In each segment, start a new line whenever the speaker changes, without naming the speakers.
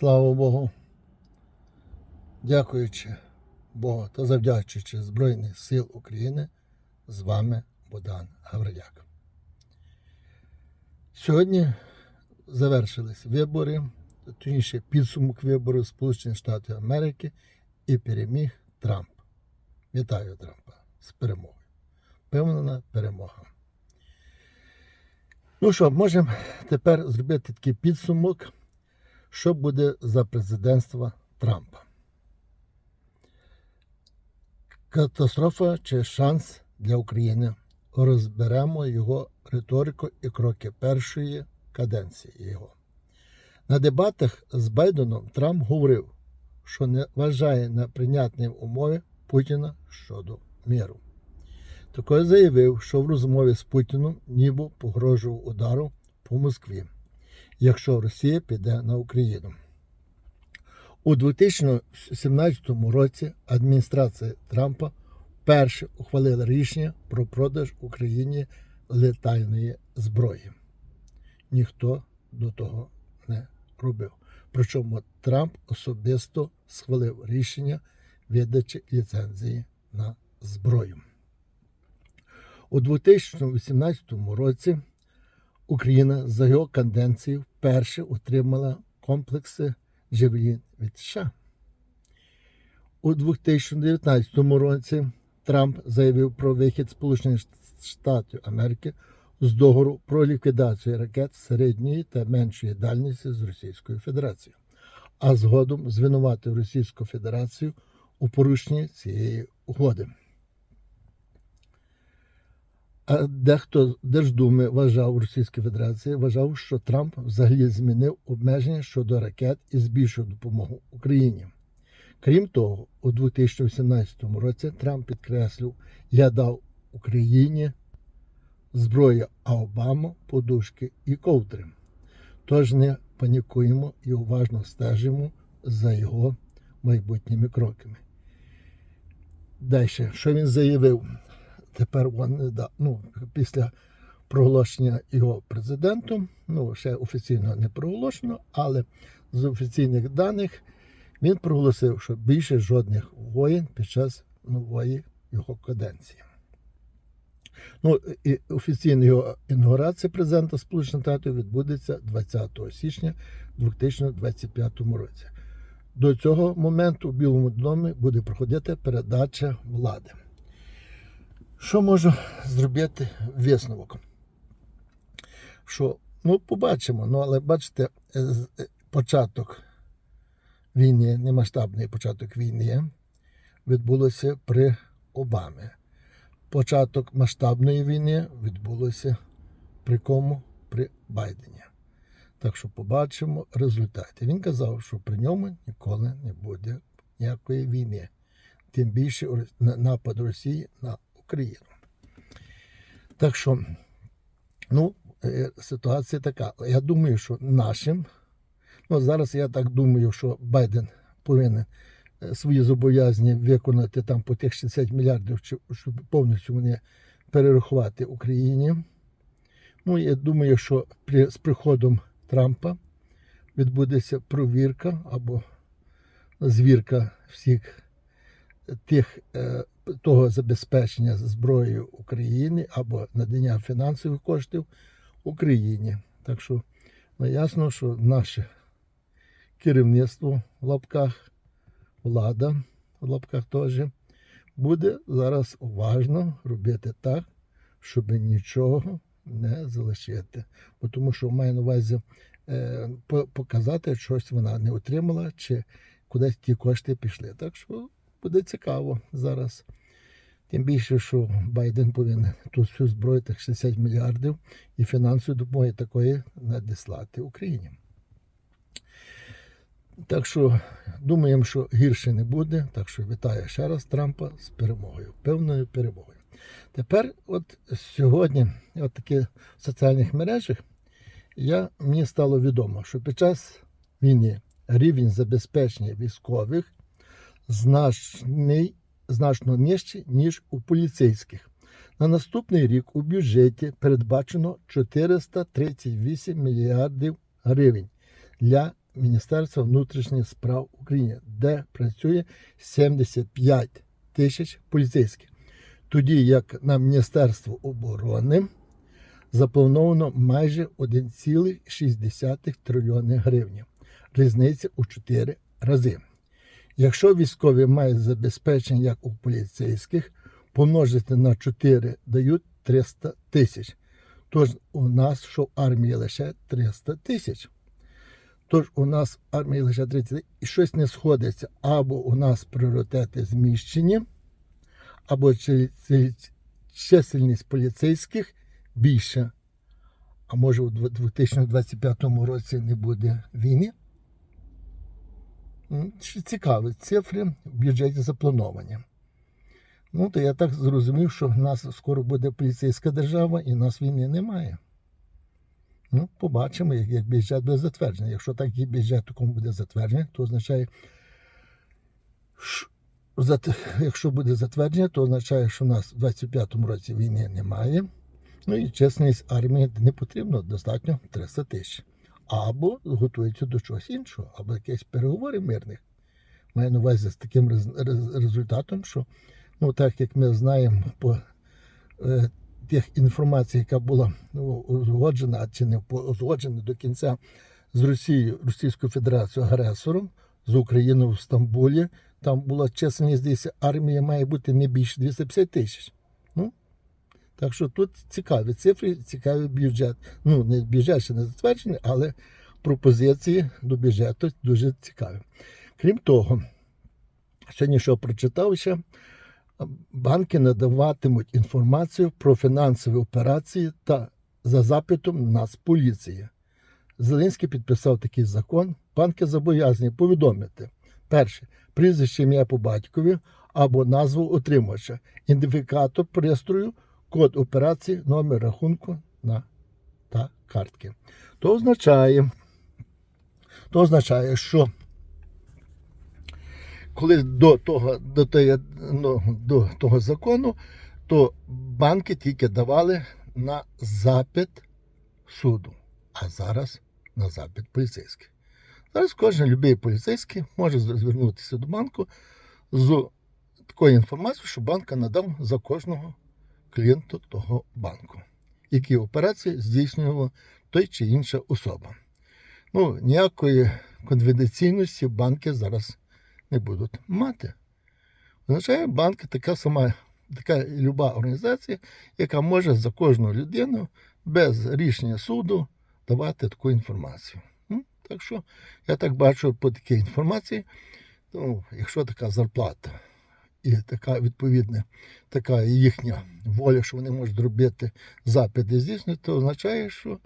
Слава Богу. Дякуючи Богу та завдячуючи Збройних сил України, з вами Богдан Гавриляк. Сьогодні завершились вибори, точніше підсумок виборів Сполучених Штатів Америки і переміг Трамп. Вітаю Трампа з перемогою. Певна перемога. Ну що, можемо тепер зробити такий підсумок, що буде за президентства Трампа. Катастрофа чи шанс для України. Розберемо його риторику і кроки першої каденції його. На дебатах з Байденом Трамп говорив, що не вважає на прийнятні умови Путіна щодо миру. Також заявив, що в розмові з Путіном ніби погрожував удару по Москві, якщо Росія піде на Україну. У 2017 році адміністрація Трампа вперше ухвалила рішення про продаж Україні летальної зброї. Ніхто до того не робив. Причому Трамп особисто схвалив рішення видачі ліцензії на зброю. У 2018 році Україна за його каденцію вперше отримала комплекси Джевелін від США. У 2019 році Трамп заявив про вихід Сполучених Штатів Америки з договору про ліквідацію ракет середньої та меншої дальності з Російською Федерацією, а згодом звинуватив Російську Федерацію у порушенні цієї угоди. А дехто Держдуми вважав Російської Федерації, вважав, що Трамп взагалі змінив обмеження щодо ракет і збільшив допомогу Україні. Крім того, у 2018 році Трамп підкреслив, я дав Україні зброю, а Обама подушки і ковдри. Тож не панікуємо і уважно стежимо за його майбутніми кроками. Далі, що він заявив? Тепер він, да, ну, після проголошення його президентом, ну, ще офіційно не проголошено, але з офіційних даних він проголосив, що більше жодних воєн під час нової його каденції. Ну, і офіційна його інаугурація президента Сполучених Штатів відбудеться 20 січня 2025 році. До цього моменту у Білому домі буде проходити передача влади. Що можу зробити висновок? Що, ну, побачимо, ну, але бачите, е, е, початок війни, немасштабний початок війни, відбулося при Обамі. Початок масштабної війни відбулося при кому? При Байдені. Так що побачимо результати. Він казав, що при ньому ніколи не буде ніякої війни. Тим більше напад Росії на Україну. Так що, ну, е, ситуація така. Я думаю, що нашим, ну зараз я так думаю, що Байден повинен е, свої зобов'язання виконати там по тих 60 мільярдів, щоб повністю вони перерахувати Україні. Ну, я думаю, що при, з приходом Трампа відбудеться провірка або звірка всіх тих е, того забезпечення зброєю України або надання фінансових коштів Україні. Так що ну, ясно, що наше керівництво в лапках, влада в лапках теж буде зараз уважно робити так, щоб нічого не залишити. Бо Тому що має на увазі е, показати, що щось вона не отримала, чи кудись ті кошти пішли. Так що буде цікаво зараз. Тим більше, що Байден повинен тут всю зброю тих 60 мільярдів і фінансової допомоги такої надіслати Україні. Так що думаємо, що гірше не буде. Так що вітаю ще раз Трампа з перемогою, певною перемогою. Тепер, от сьогодні, от такі в соціальних мережах, я, мені стало відомо, що під час війни рівень забезпечення військових значний, значно нижчий, ніж у поліцейських. На наступний рік у бюджеті передбачено 438 мільярдів гривень для Міністерства внутрішніх справ України, де працює 75 тисяч поліцейських. Тоді як на Міністерство оборони заплановано майже 1,6 трильйони гривень. Різниця у 4 рази. Якщо військові мають забезпечення, як у поліцейських, помножити на 4 дають 300 тисяч. Тож у нас, що в армії лише 300 тисяч. Тож у нас в армії лише 30 тисяч і щось не сходиться. Або у нас пріоритети зміщені, або чи- чи- чисельність поліцейських більша. А може у 2025 році не буде війни? Цікаві цифри в бюджеті заплановані. Ну, то я так зрозумів, що в нас скоро буде поліцейська держава і нас війни немає. Ну, побачимо, як, як бюджет буде затверджений. Якщо такий бюджет такому буде затверджений, то означає, що, якщо буде затвердження, то означає, що в нас в 25-му році війни немає. Ну і чесність армії не потрібно, достатньо 300 тисяч. Або готуються до чогось іншого, або якісь переговори мирних. Маю на увазі з таким рез- рез- результатом, що ну, так як ми знаємо по е, тих інформацій, яка була ну, узгоджена чи не узгоджена до кінця з Росією, Російською Федерацією агресором, з Україною в Стамбулі, там була чисельність десь армії має бути не більше 250 тисяч. Так що тут цікаві цифри, цікавий бюджет. Ну, не бюджет ще не затверджений, але пропозиції до бюджету дуже цікаві. Крім того, сьогодні що прочитав ще, банки надаватимуть інформацію про фінансові операції та за запитом Нацполіції. Зеленський підписав такий закон. Банки зобов'язані повідомити перше прізвище ім'я по батькові або назву отримувача, ідентифікатор пристрою, код операції, номер рахунку на та картки. То означає, то означає, що коли до того, до, того, ну, до того закону, то банки тільки давали на запит суду, а зараз на запит поліцейських. Зараз кожен любий поліцейський може звернутися до банку з такою інформацією, що банк надав за кожного клієнта того банку, які операції здійснювала той чи інша особа. Ну, ніякої конфіденційності банки зараз не будуть мати. Означає, банк така сама, така люба організація, яка може за кожну людину без рішення суду давати таку інформацію. Ну, Так що я так бачу по такій інформації, ну, якщо така зарплата і така відповідна, така їхня воля, що вони можуть робити запити здійснювати, то означає, що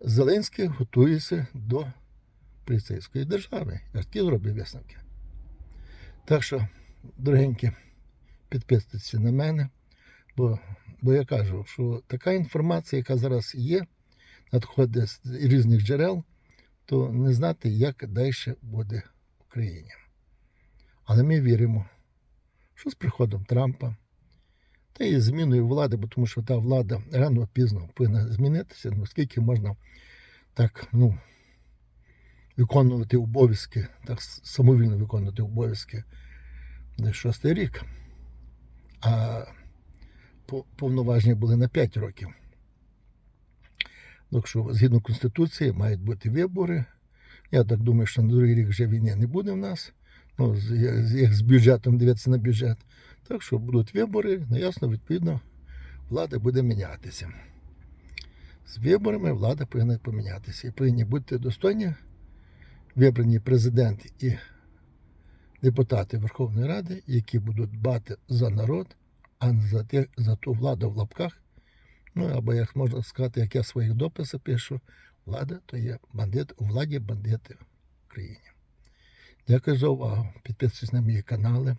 Зеленський готується до поліцейської держави. Я такі зробив висновки. Так що, дорогенькі, підписуйтесь на мене, бо, бо я кажу, що така інформація, яка зараз є, надходить з різних джерел, то не знати, як далі буде в Україні. Але ми віримо, що з приходом Трампа та і зміною влади, бо тому що та влада рано пізно повинна змінитися, ну скільки можна так, ну, виконувати обов'язки, так самовільно виконувати обов'язки на шостий рік. А повноваження були на 5 років. Так що, згідно Конституції, мають бути вибори. Я так думаю, що на другий рік вже війни не буде в нас. Ну, як з- бюджетом дивитися на бюджет. Так що будуть вибори, ну, ясно, відповідно, влада буде мінятися. З виборами влада повинна помінятися. І повинні бути достойні вибрані президент і депутати Верховної Ради, які будуть дбати за народ, а не за, те, за ту владу в лапках. Ну, або, як можна сказати, як я в своїх дописах пишу, влада то є бандит, у владі бандити в країні. Дякую за увагу. Підписуйтесь на мої канали,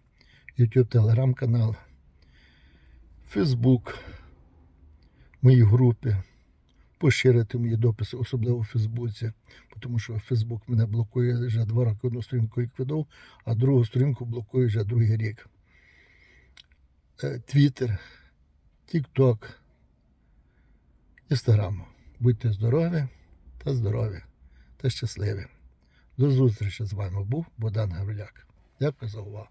YouTube, Telegram канал, Facebook, мої групи. Поширити мої дописи, особливо в Фейсбуці, тому що Фейсбук мене блокує вже два роки одну сторінку ліквідов, а другу сторінку блокує вже другий рік. Е, Твіттер, Тікток, Інстаграм. Будьте здорові та здорові та щасливі. До зустрічі з вами був Богдан Гавриляк. Дякую за увагу.